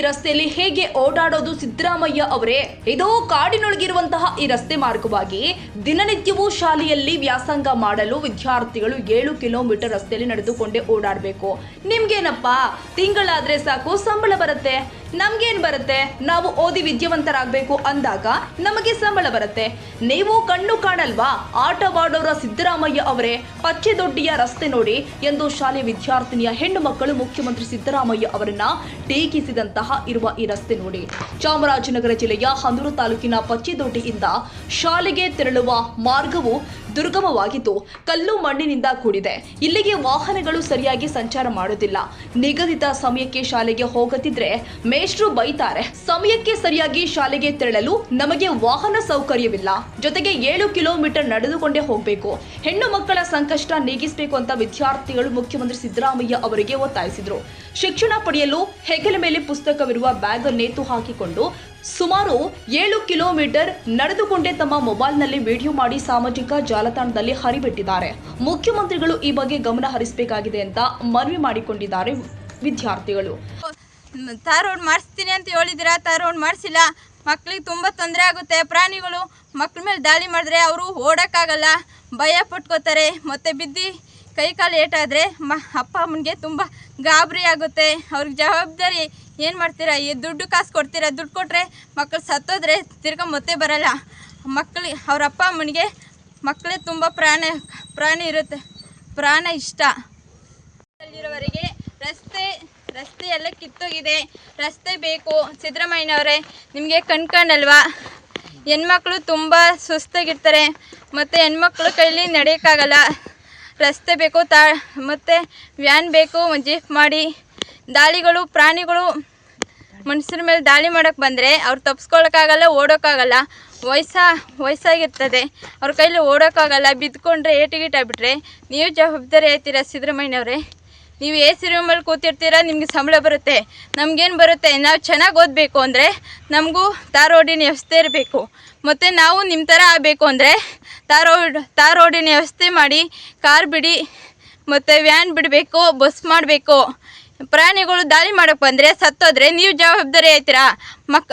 ರಸ್ತೆಯಲ್ಲಿ ಹೇಗೆ ಓಡಾಡೋದು ಸಿದ್ದರಾಮಯ್ಯ ಅವರೇ? ಇದು ಕಾಡಿನೊಳಗಿರುವಂತಹ ಈ ರಸ್ತೆ ಮಾರ್ಗವಾಗಿ ದಿನನಿತ್ಯವೂ ಶಾಲೆಯಲ್ಲಿ ವ್ಯಾಸಂಗ ಮಾಡಲು ವಿದ್ಯಾರ್ಥಿಗಳು ಏಳು ಕಿಲೋಮೀಟರ್ ರಸ್ತೆಯಲ್ಲಿ ನಡೆದುಕೊಂಡೇ ಓಡಾಡಬೇಕು. ನಿಮ್ಗೇನಪ್ಪ? ತಿಂಗಳಾದ್ರೆ ಸಾಕು, ಸಂಬಳ ಬರುತ್ತೆ. ನಮ್ಗೇನ್ ಬರುತ್ತೆ? ನಾವು ಓದಿ ವಿದ್ಯಾವಂತರಾಗಬೇಕು ಅಂದಾಗ ನಮಗೆ ಸಂಬಳ ಬರುತ್ತೆ. ನೀವು ಕಣ್ಣು ಕಾಣಲ್ವಾ? ಆಟವಾಡೋರ ಸಿದ್ದರಾಮಯ್ಯ ಅವರೇ ಪಚ್ಚೆ ದೊಡ್ಡಿಯ ರಸ್ತೆ ನೋಡಿ ಎಂದು ಶಾಲೆ ವಿದ್ಯಾರ್ಥಿನಿಯ ಹೆಣ್ಣು ಮಕ್ಕಳು ಮುಖ್ಯಮಂತ್ರಿ ಸಿದ್ದರಾಮಯ್ಯ ಅವರನ್ನ ಟೀಕಿಸಿದಂತಹ ಇರುವ ಈ ರಸ್ತೆ ನೋಡಿ. ಚಾಮರಾಜನಗರ ಜಿಲ್ಲೆಯ ಹಂದೂರು ತಾಲೂಕಿನ ಪಚ್ಚೆದೊಡ್ಡಿಯಿಂದ ಶಾಲೆಗೆ ತೆರಳುವ ಮಾರ್ಗವು ದುರ್ಗಮವಾಗಿದ್ದು ಕಲ್ಲು ಮಣ್ಣಿನಿಂದ ಕೂಡಿದೆ. ಇಲ್ಲಿಗೆ ವಾಹನಗಳು ಸರಿಯಾಗಿ ಸಂಚಾರ ಮಾಡುತ್ತಿಲ್ಲ. ನಿಗದಿತ ಸಮಯಕ್ಕೆ ಶಾಲೆಗೆ ಹೋಗದಿದ್ರೆ ಮೇಷ್ಟ್ರು ಬೈತಾರೆ. ಸಮಯಕ್ಕೆ ಸರಿಯಾಗಿ ಶಾಲೆಗೆ ತೆರಳಲು ನಮಗೆ ವಾಹನ ಸೌಕರ್ಯವಿಲ್ಲ. ಜೊತೆಗೆ ಏಳು ಕಿಲೋಮೀಟರ್ ನಡೆದುಕೊಂಡೇ ಹೋಗಬೇಕು. ಹೆಣ್ಣು ಮಕ್ಕಳ ಸಂಕಷ್ಟ ನೀಗಿಸಬೇಕು ಅಂತ ವಿದ್ಯಾರ್ಥಿಗಳು ಮುಖ್ಯಮಂತ್ರಿ ಸಿದ್ದರಾಮಯ್ಯ ಅವರಿಗೆ ಒತ್ತಾಯಿಸಿದ್ರು. ಶಿಕ್ಷಣ ಪಡೆಯಲು ಹೆಗಲ ಮೇಲೆ ಪುಸ್ತಕವಿರುವ ಬ್ಯಾಗ್ ನೇತು ಹಾಕಿಕೊಂಡು ಸುಮಾರು ಏಳು ಕಿಲೋಮೀಟರ್ ನಡೆದುಕೊಂಡೇ ತಮ್ಮ ಮೊಬೈಲ್ನಲ್ಲಿ ವಿಡಿಯೋ ಮಾಡಿ ಸಾಮಾಜಿಕ ಜಾಲತಾಣದಲ್ಲಿ ಹರಿಬಿಟ್ಟಿದ್ದಾರೆ. ಮುಖ್ಯಮಂತ್ರಿಗಳು ಈ ಬಗ್ಗೆ ಗಮನ ಹರಿಸಬೇಕಾಗಿದೆ ಅಂತ ಮನವಿ ಮಾಡಿಕೊಂಡಿದ್ದಾರೆ ವಿದ್ಯಾರ್ಥಿಗಳು. ತಾರ್ ಮಾಡಿಸ್ತೀನಿ ಅಂತ ಹೇಳಿದಿರ? ತಾರ್ ಮಾಡಿಸಿಲ್ಲ. ಮಕ್ಕಳಿಗೆ ತುಂಬ ತೊಂದರೆ ಆಗುತ್ತೆ. ಪ್ರಾಣಿಗಳು ಮಕ್ಕಳ ಮೇಲೆ ದಾಳಿ ಮಾಡಿದ್ರೆ ಅವರು ಓಡೋಕ್ಕಾಗಲ್ಲ. ಭಯ ಪಟ್ಕೋತಾರೆ. ಮತ್ತು ಬಿದ್ದು ಕೈ ಕಾಲು ಏಟಾದರೆ ಮ ಅಪ್ಪ ಅಮ್ಮನಿಗೆ ತುಂಬ ಗಾಬರಿ ಆಗುತ್ತೆ. ಅವ್ರಿಗೆ ಜವಾಬ್ದಾರಿ ಏನು ಮಾಡ್ತೀರಾ? ಈ ದುಡ್ಡು ಕಾಸು ಕೊಡ್ತೀರಾ? ದುಡ್ಡು ಕೊಟ್ಟರೆ ಮಕ್ಕಳು ಸತ್ತೋದ್ರೆ ತಿರ್ಗಾ ಮತ್ತೆ ಬರಲ್ಲ. ಮಕ್ಕಳಿಗೆ ಅವ್ರ ಅಪ್ಪ ಅಮ್ಮನಿಗೆ ಮಕ್ಕಳೇ ತುಂಬ ಪ್ರಾಣ, ಪ್ರಾಣಿ ಇರುತ್ತೆ. ಪ್ರಾಣ ಇಷ್ಟ. ಅಲ್ಲಿರೋವರೆಗೆ ರಸ್ತೆ ರಸ್ತೆ ಎಲ್ಲ ಕಿತ್ತೋಗಿದೆ. ರಸ್ತೆ ಬೇಕು. ಸಿದ್ದರಾಮಯ್ಯನವರೇ, ನಿಮಗೆ ಕಣ್ಕಂಡಲ್ವಾ? ಹೆಣ್ಮಕ್ಳು ತುಂಬ ಸುಸ್ತಾಗಿರ್ತಾರೆ. ಮತ್ತು ಹೆಣ್ಮಕ್ಳು ಕೈಲಿ ನಡೆಯೋಕ್ಕಾಗಲ್ಲ. ರಸ್ತೆ ಬೇಕು, ತಾ, ಮತ್ತು ವ್ಯಾನ್ ಬೇಕು ಜೀಪ್ ಮಾಡಿ. ದಾಳಿಗಳು, ಪ್ರಾಣಿಗಳು ಮನುಷ್ಯರ ಮೇಲೆ ದಾಳಿ ಮಾಡೋಕ್ಕೆ ಬಂದರೆ ಅವ್ರು ತಪ್ಸ್ಕೊಳಕ್ಕಾಗಲ್ಲ, ಓಡೋಕ್ಕಾಗಲ್ಲ. ವಯಸ್ಸ, ವಯಸ್ಸಾಗಿರ್ತದೆ. ಅವ್ರ ಕೈಲಿ ಓಡೋಕ್ಕಾಗಲ್ಲ ಬಿದ್ದುಕೊಂಡ್ರೆ ಏಟಿಗಿಟ್ಟಾಗ್ಬಿಟ್ರೆ ನೀವು ಜವಾಬ್ದಾರಿ ಆಯ್ತೀರಾ ಸಿದ್ದರಾಮಯ್ಯನವ್ರೆ? ನೀವು ಎ ಸಿ ರೂಮಲ್ಲಿ ಕೂತಿರ್ತೀರ, ನಿಮಗೆ ಸಂಬಳ ಬರುತ್ತೆ. ನಮಗೇನು ಬರುತ್ತೆ? ನಾವು ಚೆನ್ನಾಗಿ ಓದಬೇಕು ಅಂದರೆ ನಮಗೂ ತಾರೋಡಿನ ರೋಡಿನ ವ್ಯವಸ್ಥೆ ಇರಬೇಕು. ಮತ್ತು ನಾವು ನಿಮ್ಮ ಥರ ಆಗಬೇಕು ಅಂದರೆ ತಾರೋಡ್, ತಾರೋಡಿನ ತಾರ್ ರೋಡಿನ ವ್ಯವಸ್ಥೆ ಮಾಡಿ, ಕಾರ್ ಬಿಡಿ, ಮತ್ತು ವ್ಯಾನ್ ಬಿಡಬೇಕು, ಬಸ್ ಮಾಡಬೇಕು. ಪ್ರಾಣಿಗಳು ದಾಳಿ ಮಾಡೋಕೆ ಬಂದರೆ ಸತ್ತೋದ್ರೆ ನೀವು ಜವಾಬ್ದಾರಿ ಆಯ್ತೀರಾ? ಮಕ್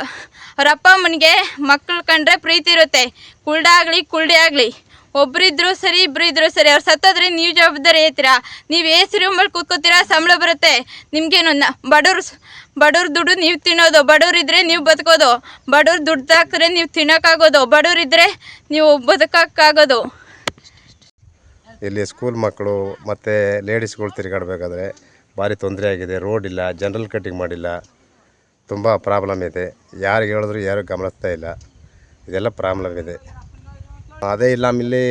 ಅವ್ರ ಅಪ್ಪ ಅಮ್ಮನಿಗೆ ಮಕ್ಳು ಕಂಡ್ರೆ ಪ್ರೀತಿ ಇರುತ್ತೆ. ಕುಲ್ಡಾಗಲಿ ಕುಲ್ಡಿ ಆಗಲಿ. ಒಬ್ರಿದ್ರು ಸರಿ ಇಬ್ರು ಇದ್ರು ಸರಿ. ಅವ್ರು ಸತ್ತೋದ್ರೆ ನೀವು ಜವಾಬ್ದಾರಿ ಆಯ್ತೀರಾ? ನೀವು ಎ ಸಿ ರೂಮಲ್ಲಿ ಕೂತ್ಕೋತೀರಾ, ಸಂಬಳ ಬರುತ್ತೆ. ನಿಮಗೇನು ಬಡವ್ರು ಬಡವ್ರ ದುಡ್ಡು ನೀವು ತಿನ್ನೋದು. ಬಡವರಿದ್ರೆ ನೀವು ಬದುಕೋದು. ಬಡವ್ರು ದುಡ್ಡು ಹಾಕಿದ್ರೆ ನೀವು ತಿನ್ನೋಕ್ಕಾಗೋದು. ಬಡವರಿದ್ರೆ ನೀವು ಬದುಕೋಕ್ಕಾಗೋದು. ಇಲ್ಲಿ ಸ್ಕೂಲ್ ಮಕ್ಕಳು ಮತ್ತು ಲೇಡೀಸ್ಗಳು ತಿರುಗಾಡಬೇಕಾದ್ರೆ ಭಾರಿ ತೊಂದರೆ ಆಗಿದೆ. ರೋಡ್ ಇಲ್ಲ ಜನರಲ್ ಕಟ್ಟಿಂಗ್ ಮಾಡಿಲ್ಲ. ತುಂಬ ಪ್ರಾಬ್ಲಮ್ ಇದೆ. ಯಾರಿಗೆ ಹೇಳಿದ್ರು ಯಾರು ಗಮನಿಸ್ತಾ ಇಲ್ಲ. ಇದೆಲ್ಲ ಪ್ರಾಬ್ಲಮ್ ಇದೆ. ಅದೇ ಇಲ್ಲ ಇಲ್ಲಿ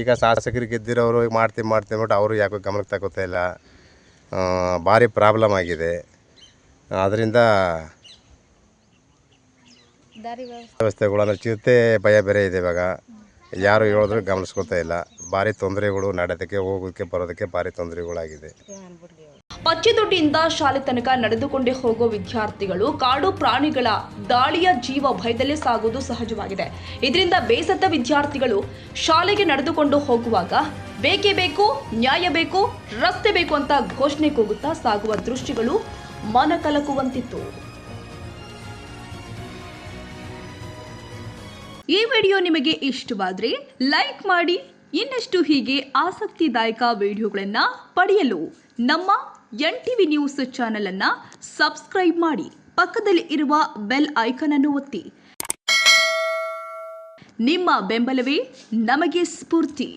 ಈಗ ಶಾಸಕರಿಗೆ ಗೆದ್ದಿರೋರು ಈಗ ಮಾಡ್ತೀವಿ ಮಾಡ್ತೀವಿ ಅಂದ್ಬಿಟ್ಟು ಅವರು ಯಾಕೋ ಗಮನಕ್ಕೆ ತಗೋತಾ ಇಲ್ಲ. ಭಾರಿ ಪ್ರಾಬ್ಲಮ್ ಆಗಿದೆ. ಅದರಿಂದ ವ್ಯವಸ್ಥೆಗಳು ಚಿರತೆ ಭಯ ಬೇರೆ ಇದೆ ಇವಾಗ. ಯಾರು ಹೇಳಿದ್ರು ಗಮನಿಸ್ಕೊತಾ ಇಲ್ಲ. ಭಾರಿ ತೊಂದರೆಗಳು ನಡೋದಕ್ಕೆ ಹೋಗೋದಕ್ಕೆ ಬರೋದಕ್ಕೆ ಭಾರಿ ತೊಂದರೆಗಳಾಗಿದೆ. ಪಚ್ಚಿದೊಡ್ಡಿಯಿಂದ ಶಾಲೆ ತನಕ ನಡೆದುಕೊಂಡೇ ಹೋಗೋ ವಿದ್ಯಾರ್ಥಿಗಳು ಕಾಡು ಪ್ರಾಣಿಗಳ ದಾಳಿಯ ಜೀವ ಭಯದಲ್ಲೇ ಸಾಗುವುದು ಸಹಜವಾಗಿದೆ. ಇದರಿಂದ ಬೇಸತ್ತ ವಿದ್ಯಾರ್ಥಿಗಳು ಶಾಲೆಗೆ ನಡೆದುಕೊಂಡು ಹೋಗುವಾಗ ಬೇಕೇ ಬೇಕು, ನ್ಯಾಯ ಬೇಕು, ರಸ್ತೆ ಬೇಕು ಅಂತ ಘೋಷಣೆ ಕೂಗುತ್ತಾ ಸಾಗುವ ದೃಶ್ಯಗಳು ಮನ ಕಲಕುವಂತಿತ್ತು. ಈ ವಿಡಿಯೋ ನಿಮಗೆ ಇಷ್ಟವಾದರೆ ಲೈಕ್ ಮಾಡಿ, ಇನ್ನಷ್ಟು ಹೀಗೆ ಆಸಕ್ತಿದಾಯಕ ವಿಡಿಯೋಗಳನ್ನು ಪಡೆಯಲು ನಮ್ಮ ಎನ್ ಟಿವಿ ನ್ಯೂಸ್ ಚಾನೆಲ್ ಅನ್ನ ಸಬ್ಸ್ಕ್ರೈಬ್ ಮಾಡಿ ಪಕ್ಕದಲ್ಲಿ ಇರುವ ಬೆಲ್ ಐಕನ್ ಅನ್ನು ಒತ್ತಿ. ನಿಮ್ಮ ಬೆಂಬಲವೇ ನಮಗೆ ಸ್ಫೂರ್ತಿ.